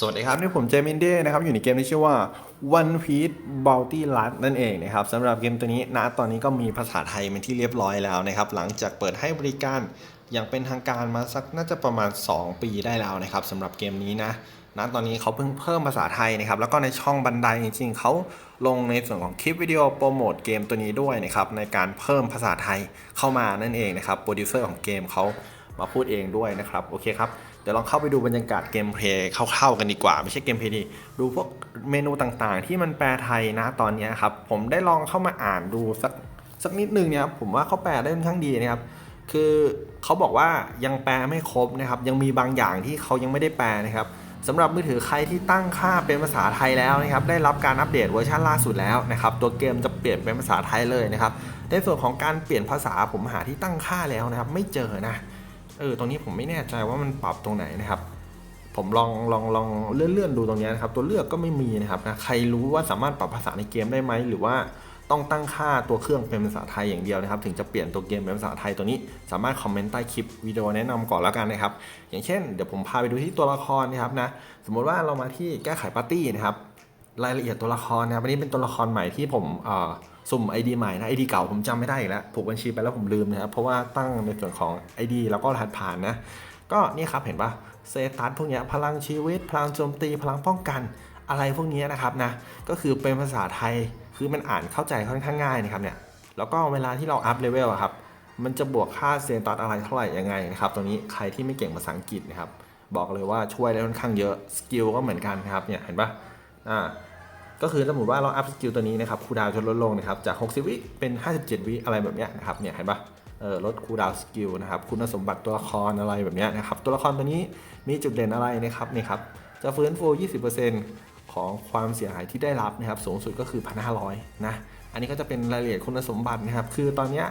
สวัสดีครับนี่ผมเจมินเด้นะครับ อยู่ในเกมที่ชื่อว่า One Piece Bounty Run นั่นเองนะครับสำหรับเกมตัวนี้ณตอนนี้ก็มีภาษาไทยเป็นที่เรียบร้อยแล้วนะครับ หลังจากเปิดให้บริการอย่างเป็นทางการมาสักน่าจะประมาณ 2 ปีได้แล้วนะครับสำหรับเกมนี้นะณตอนนี้เขาเพิ่งเพิ่มภาษาไทยนะครับ แล้วก็ในช่องบันไดจริงๆเขาลงในส่วนของคลิปวิดีโอโปรโมทเกมตัวนี้ด้วยนะครับในการเพิ่มภาษาไทยเข้ามานั่นเองนะครับโปรดิวเซอร์ของเกมเขามาพูดเองด้วยนะครับโอเคครับ ดี๋ยวลองเข้าไปดูบรรยากาศเกมเพลย์คร่าวๆกันดีกว่า ไม่ใช่เกมเพลย์ดีดูพวกเมนูต่างๆ ที่มันแปลไทยนะตอนนี้ครับผมได้ลองเข้ามาอ่านดูสักสักนิดนึงเนี่ยผมว่าเขาแปลได้ค่อนข้างดีนะครับคือเขาบอกว่ายังแปลไม่ครบนะครับยังมีบางอย่างที่เขายังไม่ได้แปลนะครับสำหรับมือถือใครที่ตั้งค่าเป็นภาษาไทยแล้วนะครับได้รับการอัปเดตเวอร์ชันล่าสุดแล้วนะครับตัวเกมจะเปลี่ยนเป็นภาษาไทยเลยนะครับในส่วนของการเปลี่ยนภาษาผมหาที่ตั้งค่าแล้วนะครับไม่เจอนะ เออตรงนี้ผมไม่แน่ใจว่ามันปรับตรงไหนนะครับ ผมลองลองลองเลื่อนเลื่อนดูตรงนี้นะครับ ตัวเลือกก็ไม่มีนะครับนะใครรู้ว่าสามารถปรับภาษาในเกมได้ไหมหรือว่าต้องตั้งค่าตัวเครื่องเป็นภาษาไทยอย่างเดียวนะครับ ถึงจะเปลี่ยนตัวเกมเป็นภาษาไทยตัวนี้ สามารถคอมเมนต์ใต้คลิปวิดีโอแนะนำก่อนแล้วกันนะครับ อย่างเช่นเดี๋ยวผมพาไปดูที่ตัวละครนะครับนะสมมติว่าเรามาที่แก้ไขปาร์ตี้นะครับ รายละเอียดตัวละครนะครับอันนี้เป็นตัวละครใหม่ที่ผมเอ่อ สุ่ม ID ใหม่นะ ID เก่าผมจำไม่ได้อีกแล้วผูกบัญชีไปแล้วผมลืมนะครับ เพราะว่าตั้งในส่วนของ ID แล้วก็รหัสผ่านนะ ก็นี่ครับเห็นปะเซตัสพวกนี้พลังชีวิต พลังโจมตี พลังป้องกันอะไรพวกนี้นะครับนะ ก็คือเป็นภาษาไทยคือมันอ่านเข้าใจค่อนข้างง่ายนะครับเนี่ย แล้วก็เวลาที่เราอัพเลเวลครับ มันจะบวกค่าเซตัสอะไรเท่าไหร่ยังไงนะครับ ตรงนี้ใครที่ไม่เก่งภาษาอังกฤษนะครับ บอกเลยว่าช่วยได้ค่อนข้างเยอะ สกิลก็เหมือนกันนะครับเนี่ยเห็นปะอ่า ก็คือสมมติว่าเราอัพสกิลตัวนี้นะครับคูลดาวจะลดลงนะครับจาก 60 วิเป็น 57 วิอะไรแบบเนี้ยนะครับเนี่ยเห็นปะเออลดคูลดาวสกิลนะครับคุณสมบัติตัวละครอะไรแบบเนี้ยนะครับตัวละครตัวนี้มีจุดเด่นอะไรนะครับนี่ครับจะฟื้นฟู 20%ของความเสียหายที่ได้รับนะครับสูงสุดก็คือ 1,500 นะอันนี้ก็จะเป็นรายละเอียดคุณสมบัตินะครับ คือตอนเนี้ย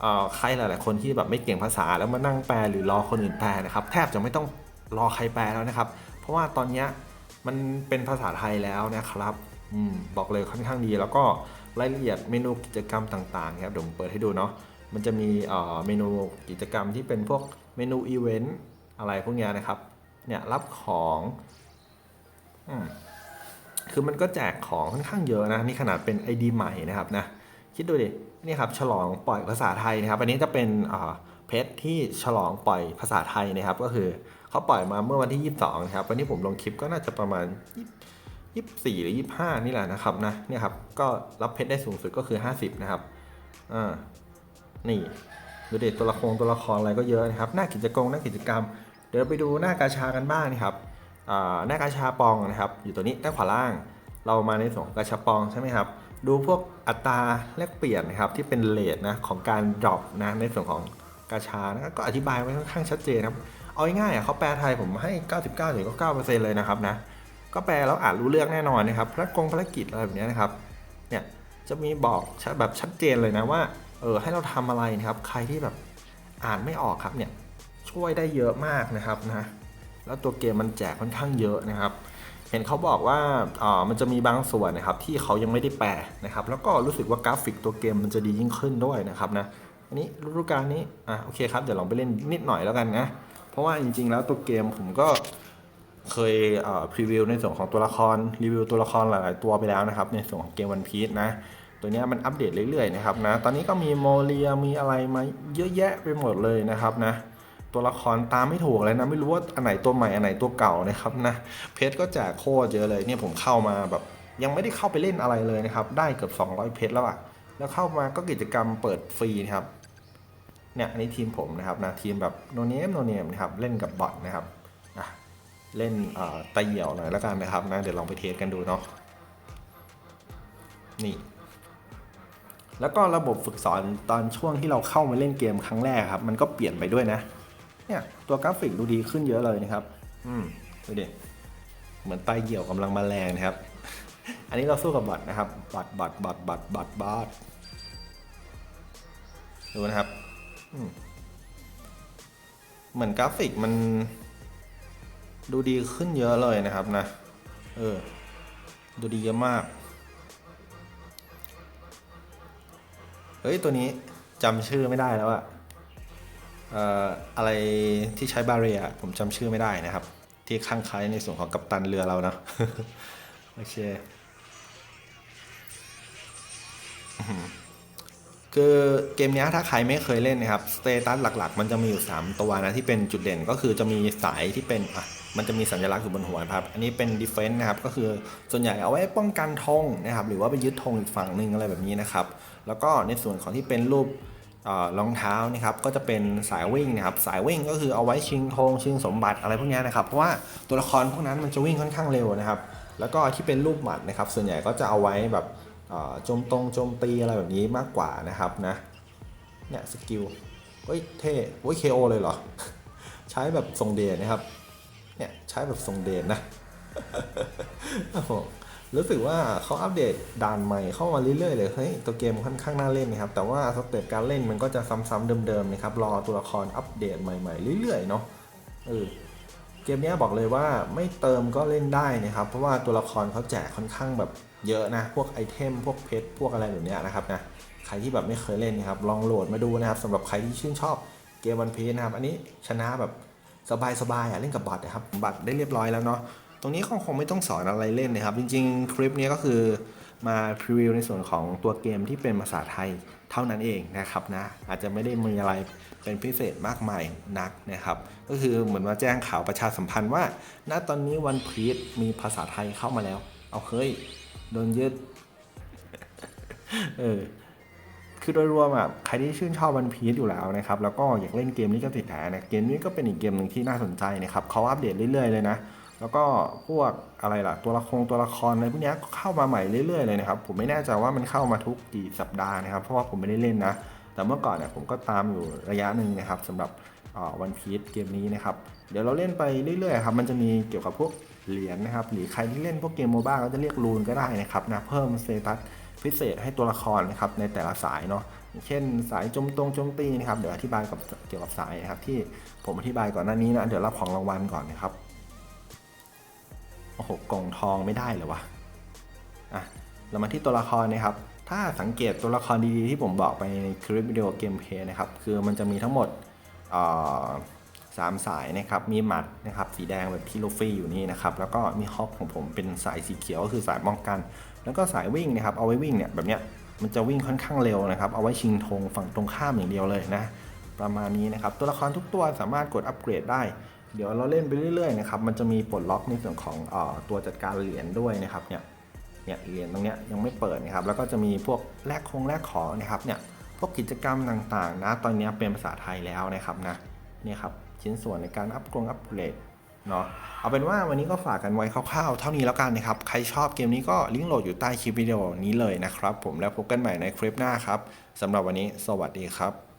เอ่อใครหลาย ๆ คนที่แบบไม่เก่งภาษาแล้วมานั่งแปลหรือรอคนอื่นแปลนะครับแทบจะไม่ต้องรอใครแปลแล้วนะครับ เพราะว่าตอนเนี้ยมันเป็นภาษาไทยแล้วนะครับ บอกเลยค่อนข้างดี แล้วก็รายละเอียดเมนูกิจกรรมต่างๆครับเดี๋ยวผมเปิดให้ดูเนาะมันจะมีเมนูกิจกรรมที่เป็นพวกเมนูอีเวนต์อะไรพวกนี้นะครับเนี่ยรับของอคือมันก็แจกของค่อนข้างเยอะนะนี่ขนาดเป็น ID ใหม่นะครับนะคิดดูดินี่ครับฉลองปล่อยภาษาไทยนะครับ อันนี้จะเป็นเพจที่ฉลองปล่อยภาษาไทยนะครับ ก็คือเขาปล่อยมาเมื่อวันที่ 22นะครับวันที่ผมลงคลิปก็น่าจะประมาณ 24 หรือ 25 นี่แหละนะครับนะเนี่ยครับก็รับเพชรได้สูงสุดก็คือ 50 นะครับอ่านี่ดูเด็ดตัวละครตัวละครอะไรก็เยอะนะครับ หน้ากิจกรรมหน้ากิจกรรม เดี๋ยวไปดูหน้ากาชากันบ้างนะครับอ่าหน้ากาชาปองนะครับ อยู่ตัวนี้ด้านขวาล่าง เรามาในส่วนของกาชาปองใช่ไหมครับดูพวกอัตราแลกเปลี่ยนนะครับที่เป็นเลทนะของการดรอปนะในส่วนของกาชานะก็อธิบายไว้ค่อนข้างชัดเจนครับเอาง่ายๆอะเขาแปลไทยผมให้ 99.99%เลยนะครับนะ ก็แปลแล้วอ่านรู้เรื่องแน่นอนนะครับพระกงภารกิจอะไรแบบนี้นะครับเนี่ยจะมีบอกแบบชัดเจนเลยนะว่าเออให้เราทำอะไรนะครับ ใครที่แบบอ่านไม่ออกครับเนี่ยช่วยได้เยอะมากนะครับนะแล้วตัวเกมมันแจกค่อนข้างเยอะนะครับ เห็นเขาบอกว่าอ่ามันจะมีบางส่วนนะครับที่เขายังไม่ได้แปลนะครับ แล้วก็รู้สึกว่ากราฟิกตัวเกมมันจะดียิ่งขึ้นด้วยนะครับนะอันนี้ฤดูกาลนี้อะโอเคครับเดี๋ยวลองไปเล่นนิดหน่อยแล้วกันนะเพราะว่าจริง ๆ แล้วตัวเกมผมก็ เคยพรีวิวในส่วนของตัวละครรีวิวตัวละครหลาย ๆ ตัวไปแล้วนะครับ ในส่วนของเกมวันพีชนะ ตัวนี้มันอัปเดตเรื่อย ๆ นะครับนะตอนนี้ก็มีโมเลียมีอะไรมาเยอะแยะไปหมดเลยนะครับนะตัวละครตามไม่ถูกเลยนะไม่รู้ว่าอันไหนตัวใหม่อันไหนตัวเก่านะครับนะเพชรก็แจกโคตรเยอะเลยเนี่ยผมเข้ามาแบบยังไม่ได้เข้าไปเล่นอะไรเลยนะครับ ได้เกือบ 200 เพชรแล้วอะแล้วเข้ามาก็กิจกรรมเปิดฟรีนะครับเนี่ยอันนี้ทีมผมนะครับนะทีมแบบโนเนมโนเนมนะครับเล่นกับบอทนะครับ เล่นเอ่อไตเหี่ยวหน่อยแล้วกันนะครับนะเดี๋ยวลองไปเทสกันดูเนาะนี่ แล้วก็ระบบฝึกสอนตอนช่วงที่เราเข้ามาเล่นเกมครั้งแรกครับ มันก็เปลี่ยนไปด้วยนะ เนี่ย ตัวกราฟิกดูดีขึ้นเยอะเลยนะครับ อืมดูดิเหมือนไตเหี่ยวกำลังมาแรงนะครับ อันนี้เราสู้กับบอทนะครับบอทบอทบอทบอทบอทบอทดูนะครับอืมเหมือนกราฟิกมัน ดูดีขึ้นเยอะเลยนะครับนะ เออ ดูดีเยอะมาก เฮ้ย ตัวนี้จำชื่อไม่ได้แล้วอะเอ่ออะไรที่ใช้บาเรียผมจำชื่อไม่ได้นะครับ ที่ข้างใคล้ายในส่วนของกัปตันเรือเรานะ โอเคคือเกมเนี้ยถ้าใครไม่เคยเล่นนะครับ สเตตัสหลัก ๆ มันจะมีอยู่ 3 ตัวนะที่เป็นจุดเด่นก็คือจะมีสายที่เป็นอะ มันจะมีสัญลักษณ์อยู่บนหัวนะครับ อันนี้เป็น defense นะครับ ก็คือส่วนใหญ่เอาไว้ป้องกันธงนะครับ หรือว่าไปยึดธงอีกฝั่งหนึ่งอะไรแบบนี้นะครับ แล้วก็ในส่วนของที่เป็นรูปเอ่อรองเท้านะครับ ก็จะเป็นสายวิ่งนะครับ สายวิ่งก็คือเอาไว้ชิงธงชิงสมบัติอะไรพวกนี้นะครับ เพราะว่าตัวละครพวกนั้นมันจะวิ่งค่อนข้างเร็วนะครับ แล้วก็ที่เป็นรูปหมัดนะครับ ส่วนใหญ่ก็จะเอาไว้แบบโจมตรงโจมตีอะไรแบบนี้มากกว่านะครับนะ เนี่ยสกิลเฮ้ยเท่เฮ้ย KO เลยเหรอ ใช้แบบทรงเดชนะครับ เนี่ยใช้แบบทรงเดชนะโอ้โหรู้สึกว่าเขาอัปเดตด่านใหม่เข้ามาเรื่อยๆเลยเฮ้ยตัวเกมค่อนข้างน่าเล่นนะครับแต่ว่าสเต็ปการเล่นมันก็จะซ้ำๆเดิมๆนะครับรอตัวละครอัปเดตใหม่ๆเรื่อยๆเนาะเออเกมเนี้ยบอกเลยว่าไม่เติมก็เล่นได้นะครับ เพราะว่าตัวละครเขาแจกค่อนข้างแบบเยอะนะ พวกไอเทม พวกเพชรพวกอะไรแบบเนี้ยนะครับนะใครที่แบบไม่เคยเล่นนะครับลองโหลดมาดูนะครับสำหรับใครที่ชื่นชอบเกมวันพีนะครับ อันนี้ชนะแบบ สบายๆอะเล่นกับบัตรนะครับบัตรได้เรียบร้อยแล้วเนาะตรงนี้คงคงไม่ต้องสอนอะไรเล่นนะครับ จริงๆ คลิปนี้ก็คือมาพรีวิวในส่วนของตัวเกมที่เป็นภาษาไทยเท่านั้นเองนะครับนะอาจจะไม่ได้มีอะไรเป็นพิเศษมากมายนักนะครับ ก็คือเหมือนมาแจ้งข่าวประชาสัมพันธ์ว่าณตอนนี้วันพีชมีภาษาไทยเข้ามาแล้ว เอาเฮ้ยโดนยึดเออ คือโดยรวมอะใครที่ชื่นชอบวันพีซอยู่แล้วนะครับ แล้วก็อยากเล่นเกมนี้ก็ติดแหนะเกมนี้ก็เป็นอีกเกมหนึ่งที่น่าสนใจนะครับเขาอัปเดตเรื่อยๆเลยนะ แล้วก็พวกอะไรล่ะ ตัวละครตัวละครอะไรพวกเนี้ยเข้ามาใหม่เรื่อยๆเลยนะครับ ผมไม่แน่ใจว่ามันเข้ามาทุกกี่สัปดาห์นะครับ เพราะว่าผมไม่ได้เล่นนะ แต่เมื่อก่อนเนี่ยผมก็ตามอยู่ระยะหนึ่งนะครับสำหรับวันพีซเกมนี้นะครับ เดี๋ยวเราเล่นไปเรื่อยๆครับ มันจะมีเกี่ยวกับพวกเหรียญนะครับ หรือใครที่เล่นพวกเกมโมบ้าก็จะเรียกรูนก็ได้นะครับนะ เพิ่มสเตตัส พิเศษให้ตัวละครนะครับในแต่ละสายเนาะเช่นสายจมตรงจมตีนะครับเดี๋ยวอธิบายกับเกี่ยวกับสายนะครับที่ผมอธิบายก่อนหน้านี้นะเดี๋ยวรับของรางวัลก่อนนะครับโอ้โหกล่องทองไม่ได้เลยวะอะเรามาที่ตัวละครนะครับ ถ้าสังเกตตัวละครดีๆที่ผมบอกไปในคลิปวิดีโอเกมเพลย์นะครับคือมันจะมีทั้งหมด เอ่อสามสายนะครับมีหมัดนะครับสีแดงแบบที่ลูฟี่อยู่นี่นะครับแล้วก็มีฮอกของผมเป็นสายสีเขียวก็คือสายป้องกัน แล้วก็สายวิ่งนะครับเอาไว้วิ่งเนี่ยแบบเนี้ยมันจะวิ่งค่อนข้างเร็วนะครับเอาไว้ชิงธงฝั่งตรงข้ามอย่างเดียวเลยนะประมาณนี้นะครับตัวละครทุกตัวสามารถกดอัปเกรดได้ เดี๋ยวเราเล่นไปเรื่อยๆนะครับมันจะมีปลดล็อกในส่วนของออตัวจัดการเหรียญด้วยนะครับเนี่ยเนี่ยเหรียญตรงเนี้ยยังไม่เปิดนะครับแล้วก็จะมีพวกแลกคงแลกของนะครับเนี่ยพวกกิจกรรมต่างๆนะตอนนี้เป็นภาษาไทยแล้วนะครับนะนี่ครับ ชิ้นส่วนในการอัปกรงอัปเกรดเนาะเอาเป็นว่าวันนี้ก็ฝากกันไว้คร่าวๆ เท่านี้แล้วกันนะครับ ใครชอบเกมนี้ก็ลิงก์โหลดอยู่ใต้คลิปวิดีโอนี้เลยนะครับ ผมแล้วพบกันใหม่ในคลิปหน้าครับสำหรับวันนี้ สวัสดีครับ